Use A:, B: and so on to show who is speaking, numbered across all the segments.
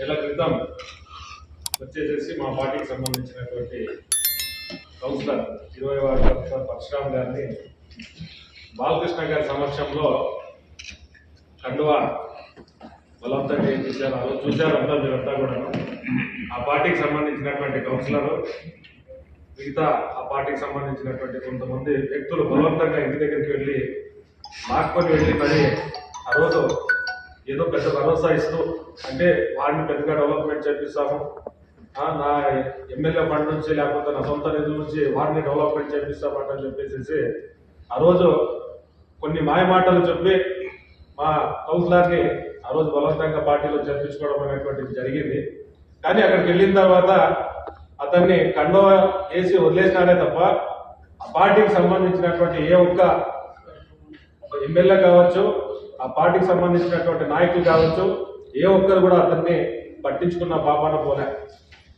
A: నెల క్రితం వచ్చేసేసి మా పార్టీకి సంబంధించినటువంటి కౌన్సిలర్ ఇరవై వారు పరశురామ్ గారిని బాలకృష్ణ గారి సమక్షంలో కండువా బలవంతంగా ఏం చేశారు ఆ చూశారు అంతా మీరంతా కూడా ఆ పార్టీకి సంబంధించినటువంటి కౌన్సిలర్ మిగతా ఆ పార్టీకి సంబంధించినటువంటి కొంతమంది వ్యక్తులు బలవంతంగా ఇంటి దగ్గరికి వెళ్ళి లాక్కొని వెళ్ళి మరి ఆ రోజు ఏదో పెద్ద భరోసా ఇస్తూ అంటే వాడిని పెద్దగా డెవలప్మెంట్ చేపిస్తాము. నా ఎమ్మెల్యే ఫండ్ నుంచి లేకపోతే నా సొంత నిధుల నుంచి వాడిని డెవలప్మెంట్ చేపిస్తామంటని చెప్పేసి ఆ రోజు కొన్ని మాయమాటలు చెప్పి మా కౌన్సిలర్ని ఆ రోజు బలవంతంగా పార్టీలో చేర్పించుకోవడం అనేటువంటిది జరిగింది. కానీ అక్కడికి వెళ్ళిన తర్వాత అతన్ని కండవ వేసి వదిలేసినాడే తప్ప ఆ పార్టీకి సంబంధించినటువంటి ఏ ఒక్క ఎమ్మెల్యే కావచ్చు ఆ పార్టీకి సంబంధించినటువంటి నాయకులు కావచ్చు ఏ ఒక్కరు కూడా అతన్ని పట్టించుకున్న పాపాన పోలే.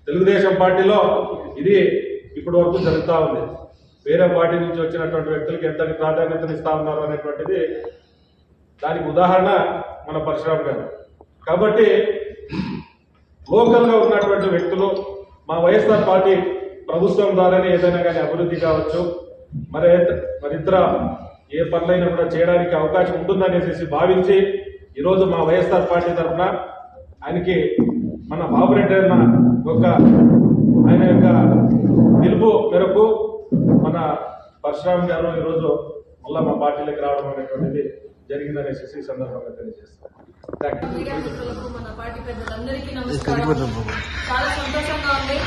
A: తెలుగుదేశం పార్టీలో ఇది ఇప్పటి వరకు జరుగుతూ ఉంది. వేరే పార్టీ నుంచి వచ్చినటువంటి వ్యక్తులకి ఎంత ప్రాధాన్యతను ఇస్తా ఉన్నారు అనేటువంటిది దానికి ఉదాహరణ మన పరశురామ్ గారు. కాబట్టి లోకల్గా ఉన్నటువంటి వ్యక్తులు మా వైఎస్ఆర్ పార్టీ ప్రభుత్వం ద్వారానే ఏదైనా కానీ అభివృద్ధి కావచ్చు మరి మరి ఇతర ఏ పనులైనా కూడా చేయడానికి అవకాశం ఉంటుందనేసి భావించి ఈరోజు మా వైఎస్ఆర్ పార్టీ తరఫున ఆయనకి మన బాబురెడ్డి అన్న యొక్క ఆయన యొక్క పిలుపు మేరకు మన పరశురామ్ గారు ఈరోజు మళ్ళా మా పార్టీలోకి రావడం అనేటువంటిది జరిగిందనేసి ఈ సందర్భంగా తెలియజేస్తాను.
B: మన పార్టీ పెద్దలందరికీ నమస్కారం చాలా సంతోషంగా ఉంది.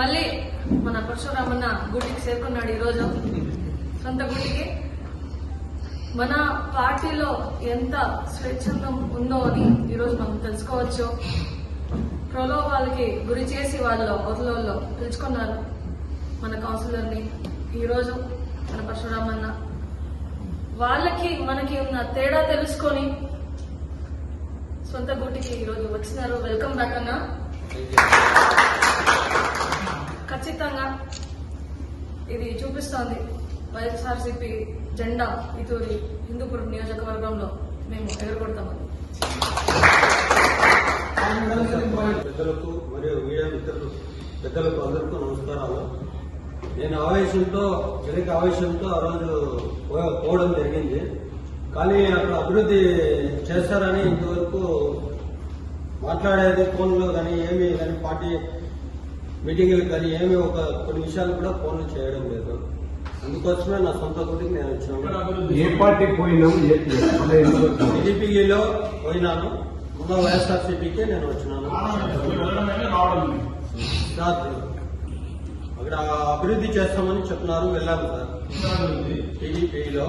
B: మళ్ళీ మన పరశురామన్న గుడికి చేరుకున్నాడు ఈరోజు. సొంత గుడికి. మన పార్టీలో ఎంత స్వచ్ఛందం ఉందో అని ఈరోజు మనం తెలుసుకోవచ్చు. ప్రలోభాలకి గురి చేసి వాళ్ళు వదలలో పిలుచుకున్నారు మన కౌన్సిలర్ని. ఈరోజు మన పరశురామన్న. వాళ్ళకి మనకి ఉన్న తేడా తెలుసుకొని సొంత గుటికి ఈరోజు వచ్చినారు. వెల్కమ్ బ్యాక్ అన్న. ఖచ్చితంగా ఇది చూపిస్తోంది. వైఎస్ఆర్సీపీ జెండా ఇతూరి హిందూపురం నియోజకవర్గంలో మేము ఎగరగొడతామని
C: పెద్దలకు మరియు మీడియా మిత్రులు పెద్దలకు అందరికీ నమస్కారాలు. నేను ఆవేశంతో జనక ఆవేశంతో ఆ రోజు పోవడం జరిగింది. కానీ అక్కడ అభివృద్ధి చేస్తారని ఇంతవరకు మాట్లాడేది ఫోన్లో కానీ ఏమి కానీ పార్టీ మీటింగ్లు కానీ ఏమి ఒక కొన్ని విషయాలు కూడా ఫోన్లు చేయడం లేదు. అందుకోసమే నా సొంత గుడికి నేను వచ్చాను.
D: ఏ పార్టీ పోయినాం ఏ అలా ఎందుకు వచ్చాం?
C: టీడీపీలో పోయినాను. మొన్న వైఎస్ఆర్సీపీకి నేను వచ్చినాను. అక్కడ అభివృద్ధి చేస్తామని చెప్తున్నారు వెళ్ళాము సార్. టీడీపీలో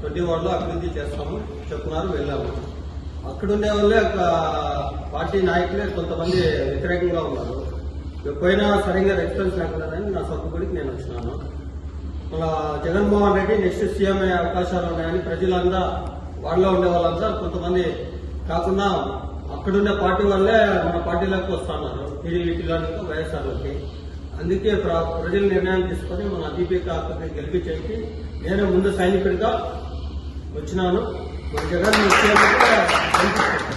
C: ట్వంటీ వన్లో అభివృద్ధి చేస్తాము చెప్తున్నారు వెళ్ళాము. అక్కడుండే వాళ్ళే ఒక పార్టీ నాయకులే కొంతమంది వ్యతిరేకంగా ఉన్నారు. పోయినా సరిగ్గా రెస్పాన్స్ లేకుండానే నా సొంత గుడికి నేను వచ్చినాను. మన జగన్మోహన్ రెడ్డి నెక్స్ట్ సీఎం అయ్యే అవకాశాలు ఉన్నాయని ప్రజలంతా వాళ్ళలో ఉండే సార్ కొంతమంది కాకుండా అక్కడున్న పార్టీ వాళ్ళే మన పార్టీలోకి వస్తున్నారు. టీడీపీలోకి వైఎస్ఆర్లోకి. అందుకే ప్ర- ప్రజలు నిర్ణయం తీసుకొని మన దీపిక అక్కడిని గెలిపించేకి నేను ముందు సైనికుడిగా వచ్చినాను. మన జగన్ సీఎం అయితే